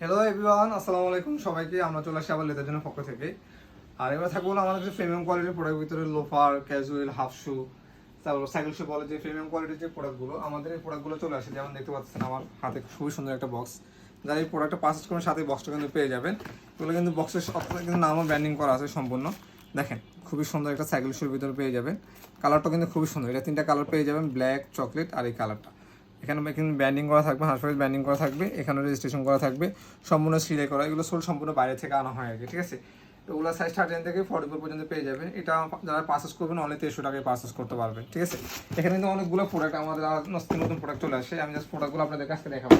Hello everyone আসসালামু আলাইকুম সবাইকে, আমরা চলে আসি আবার লেদার জন্য পক্ষ থেকে। আর এবার থাকব আমাদের যে প্রিমিয়াম কোয়ালিটির প্রোডাক্ট ভিতরে লোফার ক্যাজুয়াল হাফ শু তারপর সাইকেল শু বলে যে প্রিমিয়াম কোয়ালিটির যে প্রোডাক্টগুলো আমাদের এই প্রোডাক্টগুলো চলে আসে। যেমন দেখতে পাচ্ছেন আমার হাতে খুবই সুন্দর একটা বক্স যারা এই প্রোডাক্টটা পারচেস করেন সাথে বক্সটা কিন্তু পেয়ে যাবেন। এগুলো কিন্তু বক্সের কিন্তু নামও ব্র্যান্ডিং করা আছে সম্পূর্ণ। দেখেন, খুবই সুন্দর একটা সাইকেল শুর ভিতরে পেয়ে যাবেন। কালারটা কিন্তু খুবই সুন্দর। এটা তিনটা কালার পেয়ে যাবেন ব্ল্যাক চকলেট আর এই কালারটা এখানে এখানে ব্যান্ডিং করা থাকবে হাসপাতাল ব্যান্ডিং করা থাকবে, এখানে রেজিস্ট্রেশন করা থাকবে, সম্পূর্ণ সিলাই করা, এগুলো সোল সম্পূর্ণ বাইরে থেকে আনা হয় আর ঠিক আছে? ওগুলো সাইজ থার্টিন থেকে ফর্টি ফোর পর্যন্ত পেয়ে যাবেন। এটা যারা পার্সেস করবেন অনলি তেইশশো টাকায় পার্সেস করতে পারবেন, ঠিক আছে? এখানে কিন্তু অনেকগুলো প্রোডাক্ট আমাদের নতুন নতুন প্রোডাক্ট চলে আসে। আমি জাস্ট প্রোডাক্টগুলো আপনাদের কাছে দেখাবো।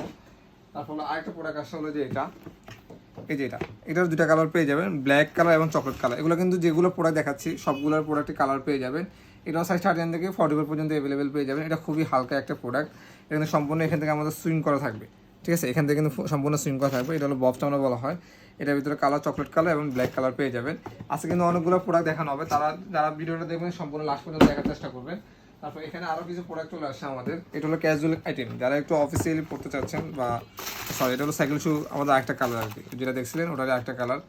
তারপর আরেকটা প্রোডাক্ট আসছে হলো যে এটা। এই যে এটা। এটার দুটা কালার পেয়ে যাবেন ব্ল্যাক কালার এবং চকলেট কালার এগুলো কিন্তু যেগুলো প্রোডাক্ট দেখাচ্ছি, সবগুলোর প্রোডাক্টের কালার পেয়ে যাবেন। এটাও সাইজ থার্টিন থেকে ফর্টি ফোর পর্যন্ত অ্যাভেলেবেল পেয়ে যাবেন। এটা খুবই হালকা একটা প্রোডাক্ট এখানে সম্পূর্ণ এখান থেকে আমাদের সুইং করা থাকবে। ঠিক আছে? এখান থেকে কিন্তু সম্পূর্ণ সুইং করা থাকবে। এটা হলো বক্সটা আমরা বলা হয়। এটার ভিতরে কালার চকলেট কালার এবং ব্ল্যাক কালার পেয়ে যাবেন। আজকে কিন্তু অনেকগুলো প্রোডাক্ট দেখানো হবে। তারা, যারা ভিডিওটা দেখবেন, সম্পূর্ণ লাস্ট পর্যন্ত দেখার চেষ্টা করবেন। তারপর এখানে আরও কিছু প্রোডাক্ট চলে আসছে আমাদের। এটা হলো ক্যাজুয়াল আইটেম যারা একটু অফিসিয়ালি পড়তে চাচ্ছেন বা সরি এটা হলো সাইকেল শু আমাদের একটা কালার আর কি। যেটা দেখছিলেন ওটার একটা কালার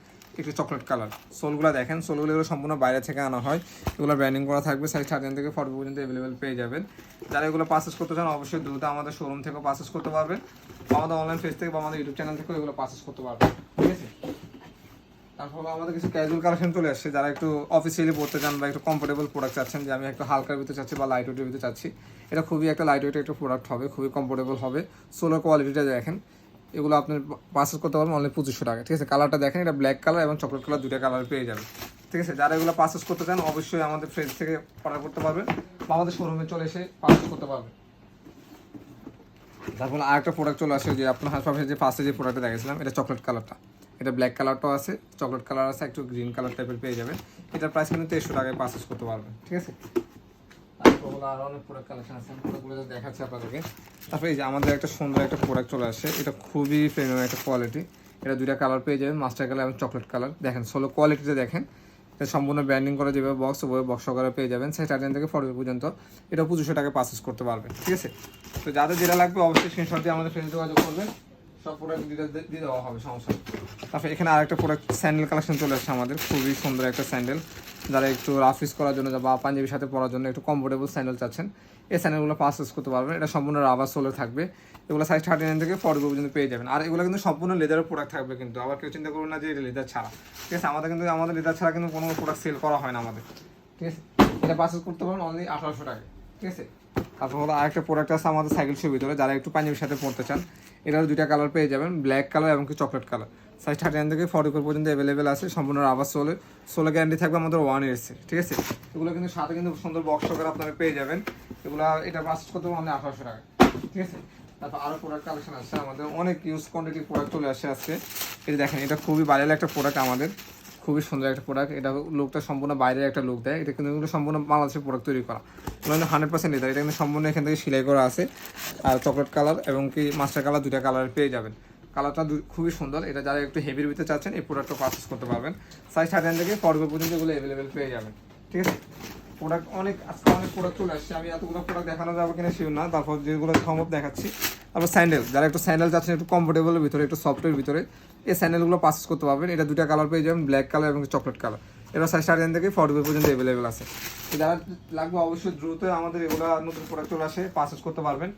একটু চকলেট কালার সোলগুলো দেখেন সোলগুলো এগুলো সম্পূর্ণ বাইরে থেকে আনা হয়। এগুলো ব্র্যান্ডিং করা থাকবে সাইজ থার্টিন থেকে ফর্টি পর্যন্ত অ্যাভেলেবেল পেয়ে যাবেন। যারা এগুলো পার্সেস করতে চান, অবশ্যই দ্রুত আমাদের শোরুম থেকেও পার্সেস করতে পারবেন। আমাদের অনলাইন পেজ থেকে বা আমাদের ইউটিউব চ্যানেল থেকেও এগুলো পার্সেস করতে পারবেন। ঠিক আছে? তারপর আমাদের কিছু ক্যাজুয়াল কালেকশন চলে আসছে। যারা একটু অফিসিয়ালি পড়তে চান বা একটু কমফোর্টেবল প্রোডাক্ট চাচ্ছেন, যে আমি একটু হালকার ভিতরে চাচ্ছি বা লাইট ওয়েটের ভিতরে চাচ্ছি, এটা খুবই একটা লাইট ওয়েটের একটা প্রোডাক্ট হবে, খুবই কমফোর্টেবল হবে। সোলার কোয়ালিটিটা দেখেন। এগুলো আপনি পার্সেস করতে পারবেন অনলি পঁচিশশো টাকা। ঠিক আছে? কালারটা দেখেন, এটা ব্ল্যাক কালার এবং চকলেট কালার দুটা কালার পেয়ে যাবেন। ঠিক আছে? যারা এগুলো পার্সেস করতে চান, অবশ্যই আমাদের ফ্রেজ থেকে অর্ডার করতে পারবেন। বা আমাদের শোরুমে চলে এসে পার্সেস করতে পারবেন। তারপর আরেকটা প্রোডাক্ট চলে আসে, যে আপনার হাসপাতালে যে ফার্স্টে যে প্রোডাক্টটা দেখেছিলাম এটা চকলেট কালারটা এটা ব্ল্যাক কালারটাও আছে চকলেট কালার আছে, একটু গ্রিন কালার টাইপের পেয়ে যাবেন। এটার প্রাইস কিন্তু তেইশশো টাকায় পারচেস করতে পারবেন। ঠিক আছে? আরও অনেক প্রোডাক্ট কালেকশন আছে আপনাদেরকে। তারপরে এই যে আমাদের একটা সুন্দর একটা প্রোডাক্ট চলে আসে, এটা খুবই প্রিমিয়াম একটা কোয়ালিটি এটা দুইটা কালার পেয়ে যাবেন মাস্টার কালার এবং চকলেট কালার দেখেন সোলো কোয়ালিটিতে দেখেন, এটা সম্পূর্ণ ব্র্যান্ডিং করা যেভাবে বক্স ওভাবে বক্স সহকারে পেয়ে যাবেন সেই থার্টিন থেকে ফর্টি পর্যন্ত। এটা পঁচিশশো টাকা পারচেস করতে পারবেন, ঠিক আছে? তো যাদের যেটা লাগবে অবশ্যই স্ক্রিনশট দিয়ে আমাদের ফ্রেন্ড যোগাযোগ করবেন। সব দিয়ে দেওয়া হবে, সমস্যা। তারপরে এখানে আরেকটা প্রোডাক্ট স্যান্ডেল কালেকশন চলে আসছে আমাদের, খুবই সুন্দর একটা স্যান্ডেল যারা একটু রাফ ইউজ করার জন্য বা পাঞ্জাবির সাথে পরার জন্য একটু কমফোর্টেবল স্যান্ডেল চাচ্ছেন, এই স্যান্ডেলগুলো পারচেস করতে পারবেন। এটা সম্পূর্ণ রাবার সোলে থাকবে। এগুলো সাইজ থার্টি নাইন থেকে ফর্টি পর্যন্ত পেয়ে যাবেন। আর এগুলো কিন্তু সম্পূর্ণ লেদারের প্রোডাক্ট থাকবে কিন্তু। আবার কেউ চিন্তা করবেন না যে এটা লেদার ছাড়া। ঠিক আছে, আমাদের কিন্তু, আমাদের লেদার ছাড়া কিন্তু কোনো প্রোডাক্ট সেল করা হয় না আমাদের। ঠিক আছে, এটা পারচেস করতে পারবেন অনলি আঠারোশো টাকা ঠিক আছে তারপর হলো আরেকটা প্রোডাক্ট আছে আমাদের সাইকেল শুর ভিতরে, যারা একটু পাঞ্জাবির সাথে পড়তে চান এটার দুইটা কালার পেয়ে যাবেন ব্ল্যাক কালার এবং chocolate colour size thirty nine থেকে ফর্টি ফোর পর্যন্ত অ্যাভেলেবেল আছে, সম্পূর্ণ আবার সোলে সোলে গ্যারান্টি থাকবে আমাদের ওয়ান ইয়ার্সে ঠিক আছে? এগুলো কিন্তু সাথে কিন্তু সুন্দর বক্স করে আপনারা পেয়ে যাবেন। এগুলো, এটা পারচেস করতে পারবেন আঠারোশো টাকা, ঠিক আছে? তারপর আরও প্রোডাক্ট কালেকশন আছে আমাদের, অনেক ইউজ কোয়ান্টিটি প্রোডাক্ট চলে আসে আজকে। এটা দেখেন, এটা খুবই ভাইরাল একটা প্রোডাক্ট আমাদের। খুবই সুন্দর একটা প্রোডাক্ট এটা লোকটা সম্পূর্ণ বাইরের একটা লোক দেয়। এটা কিন্তু সম্পূর্ণ বাংলাদেশের প্রোডাক্ট তৈরি করা। কিন্তু হান্ড্রেড পার্সেন্ট এটা এটা কিন্তু সম্পূর্ণ এখান থেকে সেলাই করা আছে। আর চকলেট কালার এবং কি মাস্টার কালার দুটা কালার পেয়ে যাবেন। কালারটা খুবই সুন্দর। এটা যারা একটু হেভির ভিতরে চাচ্ছেন, এই প্রোডাক্টটা পারচেস করতে পারবেন। সাইজ থার্টি থেকে ফর্টি পর্যন্ত এগুলো অ্যাভেলেবেল পেয়ে যাবেন। ঠিক আছে? প্রোডাক্ট অনেক, আজকে অনেক প্রোডাক্ট চলে আসছে। আমি এতগুলো প্রোডাক্ট দেখানো যাবে কিনা শিওর না। তারপর যেগুলো সম্ভব দেখাচ্ছি। তারপর স্যান্ডেল যারা একটু স্যান্ডেল চাচ্ছেন একটু কমফোর্টেবলের ভিতরে, একটু সফটের ভিতরে, এই স্যান্ডেলগুলো পারচেস করতে পারবেন। এটা দুটা কালার পেয়ে যাবেন ব্ল্যাক কালার এবং চকলেট কালার এটা সাইজ থার্টি থেকে ফর্টি পর্যন্ত অ্যাভেলেবেল আছে। যারা লাগবে অবশ্যই দ্রুত আমাদের এগুলো নতুন প্রোডাক্ট চলে আসে পারচেস করতে পারবেন।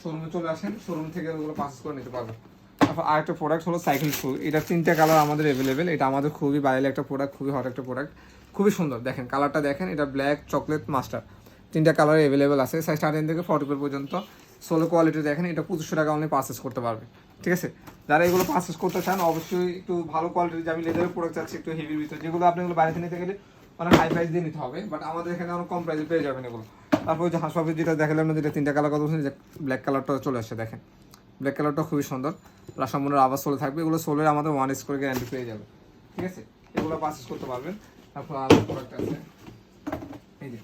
শোরুমে চলে আসেন শোরুম থেকে ওগুলো পারচেস করে নিতে পারবেন। তারপর আরেকটা প্রোডাক্ট হলো সাইকেল শু এটা তিনটা কালার আমাদের অ্যাভেলেবেল এটা আমাদের খুবই বাইরে একটা প্রোডাক্ট খুবই হট একটা প্রোডাক্ট খুবই সুন্দর। দেখেন কালারটা দেখেন, এটা ব্ল্যাক চকলেট মাস্টার তিনটা কালার অ্যাভেলেবেল আছে। সাইজ থার্টিন থেকে ফর্টি পর্যন্ত। সোলো কোয়ালিটি দেখেন, এটা পঁচিশশো টাকা অনলি পারচেস করতে পারবে। ঠিক আছে? যারা এগুলো পারচেস করতে চান, অবশ্যই একটু ভালো কোয়ালিটির যে আমি লেদারের প্রোডাক্ট চাচ্ছি, একটু হেভির ভিতরে যেগুলো আপনি এগুলো বাইরে নিতে গেলে অনেক হাই প্রাইস দিয়ে নিতে হবে বাট আমাদের এখানে অনেক কম প্রাইসে পেয়ে যাবেন এগুলো। তারপর যে হাসপাতাল যেটা দেখালাম না, যেটা তিনটা কালার কথা বলছেন? যে ব্ল্যাক কালারটা চলে আসছে, দেখেন। ব্ল্যাক কালারটা খুবই সুন্দর। সম্পূর্ণ আবার সোলে থাকবে, এগুলো সোলের আমাদের ওয়ান ইস করে গ্যারান্টি পেয়ে যাবে। ঠিক আছে? এগুলো পারচেস করতে পারবেন। তারপর আরও প্রোডাক্ট আছে। এই যে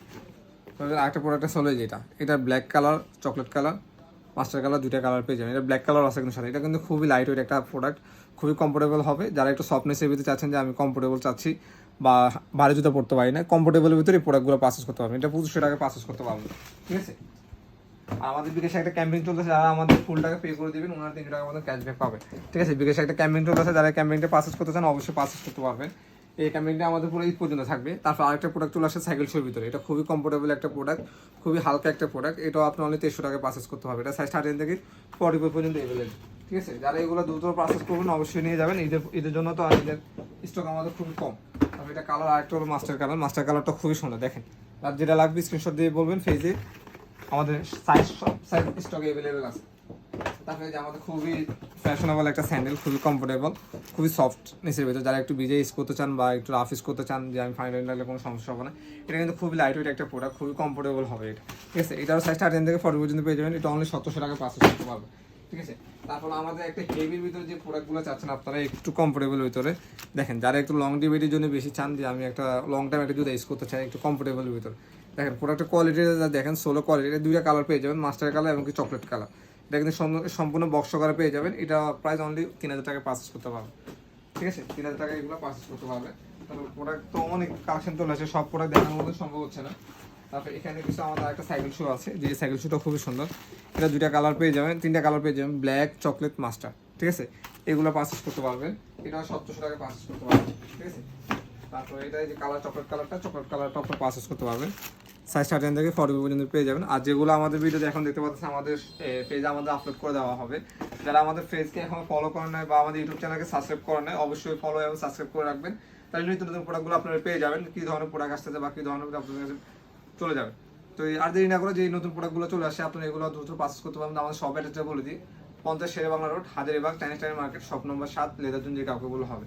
আরেকটা প্রোডাক্ট সোলে যেটা। এটা black colour chocolate colour master colour দুইটা কালার পেয়ে যাবেন। এটা ব্ল্যাক কালার আছে কিন্তু সাথে। এটা কিন্তু খুবই লাইট ওয়েট একটা প্রোডাক্ট খুবই কমফোর্টেবল হবে। যারা একটু সফটনেসের ভিতরে চাচ্ছেন যে আমি কমফোর্টেবল চাচ্ছি বা ভারী জুতো পড়তে পারি না কমফোর্টেবলের ভিতরে এই প্রোডাক্টগুলো পারচেস করতে পারবেন। এটা পঁচিশশো টাকা পারচেস করতে পারবেন। ঠিক আছে? আমাদের বিকাশে একটা ক্যাম্পেইন চলতেছে। যারা আমাদের ফুল টাকা পে করে দিবেন, ওনারা তিনশো টাকা মতো ক্যাশব্যাক পাবে। ঠিক আছে? বিকাশে একটা ক্যাম্পেইন চলতেছে। যারা ক্যাম্পেইনটা পাসেস করতে চান, অবশ্যই পাসেস করতে পারবেন। এই ক্যাম্পেইনটা আমাদের পুরো ঈদ পর্যন্ত থাকবে। তারপর আরেকটা প্রোডাক্ট চলে আসে সাইকেল শোর ভিতরে। এটা খুবই কমফোর্টেবল একটা প্রোডাক্ট খুবই হালকা একটা প্রোডাক্ট এটাও আপনি অনলি তেরোশো টাকায় পাসেস করতে হবে এটা সাইজ থার্টিন থেকে ফর্টি ফোর পর্যন্ত অ্যাভেলেবল ঠিক আছে? যারা এগুলো দ্রুত প্রসেস করবেন, অবশ্যই নিয়ে যাবেন। ঈদের ঈদের জন্য তো আর ঈদের স্টক আমাদের খুবই কম। তবে এটা কালার আরেকটা হলো মাস্টার কালার মাস্টার কালারটা খুবই সুন্দর, দেখেন। আর যেটা লাগবে স্ক্রিনশট দিয়ে বলবেন ফেজে আমাদের সাইজ সব সাইজ স্টক অ্যাভেলেবেল আছে। তারপরে যে আমাদের খুবই ফ্যাশনেবল একটা স্যান্ডেল, খুবই কমফোর্টেবল খুবই সফট নিচের ভিতরে। যারা একটু বিজে ইউজ করতে চান বা একটু রাফ ইউজ করতে চান, যে আমি ফাইনাল লাগলে কোনো সমস্যা হবে না। এটা কিন্তু খুবই লাইট ওয়েট একটা প্রোডাক্ট খুবই কমফোর্টেবল হবে এটা। ঠিক আছে? এটার সাইজ থার্টিন থেকে ফর্টি পর্যন্ত পেয়ে যাবেন। এটা অনলি সতেরোশো টাকা, পাঁচশো করতে পারবে ঠিক আছে? তারপর আমাদের একটা হেভির ভিতরে যে প্রোডাক্টগুলো চাচ্ছেন আপনারা, একটু কমফোর্টেবল ভিতরে। দেখেন, যারা একটু লং ডিবেটির জন্য বেশি চান, যে আমি একটা লং টাইম একটা জুতা ইউজ করতে চাই, একটু কমফোর্টেবল ভিতরে। দেখেন প্রোডাক্টের কোয়ালিটি দেখেন সোলো কোয়ালিটি দুইটা কালার পেয়ে যাবেন মাস্টার কালার এবং কি চকলেট কালার এটা কিন্তু সম্পূর্ণ- বক্স করে পেয়ে যাবেন, এটা প্রাইস অনলি তিন হাজার টাকায় পারচেস করতে পারবেন। ঠিক আছে? তিন হাজার টাকায় এগুলো পারচেস করতে পারবে তারপর প্রোডাক্ট তো অনেক কালেকশন চলে আসে, সব প্রোডাক্ট দেখানোর মতো সম্ভব হচ্ছে না। তারপর এখানে কিছু আমাদের একটা সাইকেল শু আছে, যে সাইকেল শুটা খুবই সুন্দর। এটা দুইটা কালার পেয়ে যাবেন, তিনটা কালার পেয়ে যাবেন ব্ল্যাক চকলেট মাস্টার ঠিক আছে? এগুলো পারচেস করতে পারবেন। এটা সতেরোশো টাকায় পারচেস করতে পারবেন। ঠিক আছে? তারপর এটা যে কালার চকলেট কালারটা চকলেট কালারটা আপনার পারচেস করতে পারবেন। সাইজ থার্টিন থেকে ফর্টি পর্যন্ত পেয়ে যাবেন। আর যেগুলো আমাদের ভিডিওতে এখন দেখতে পাচ্ছেন, আমাদের পেজে আমাদের আপলোড করে দেওয়া হবে। যারা আমাদের পেজকে এখন ফলো করেন নাই বা আমাদের ইউটিউব চ্যানেলকে সাবস্ক্রাইব করেন নাই, অবশ্যই ফলো এবং সাবস্ক্রাইব করে রাখবেন। তাহলে নিত্য নতুন প্রোডাক্টগুলো আপনারা পেয়ে যাবেন, কী ধরনের প্রোডাক্ট আসতেছে বা কী ধরনের আপনাদের কাছে চলে যাবে। তো আর দেরি না করে যে নতুন প্রোডাক্টগুলো চলে আসে, আপনারা এগুলো দ্রুত পাস করতে পারবেন। আমাদের সব অ্যাড্রেসটা বলে দিই, পঞ্চাশ Sher-e Bangla road Hazaribagh Chinese time market shop number সাত লেদারজন যে কাউকে হবে।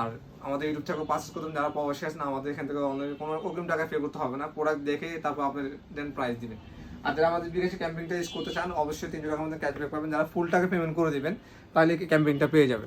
আর আমাদের ইউটিউব থেকে পাস করতে যারা পাওয়া শেষ না, আমাদের এখান থেকে অন্য কোনো অগ্রিম টাকা পে করতে হবে না। প্রোডাক্ট দেখে তারপর আপনি দেন প্রাইস দিবেন। আর যারা আমাদের বিদেশে ক্যাম্পিংটা ইউজ করতে চান, অবশ্যই তিনশো টাকার মধ্যে ক্যাশব্যাক পাবেন। যারা ফুল টাকা পেমেন্ট করে দেবেন, তাহলে কি ক্যাম্পিংটা পেয়ে যাবে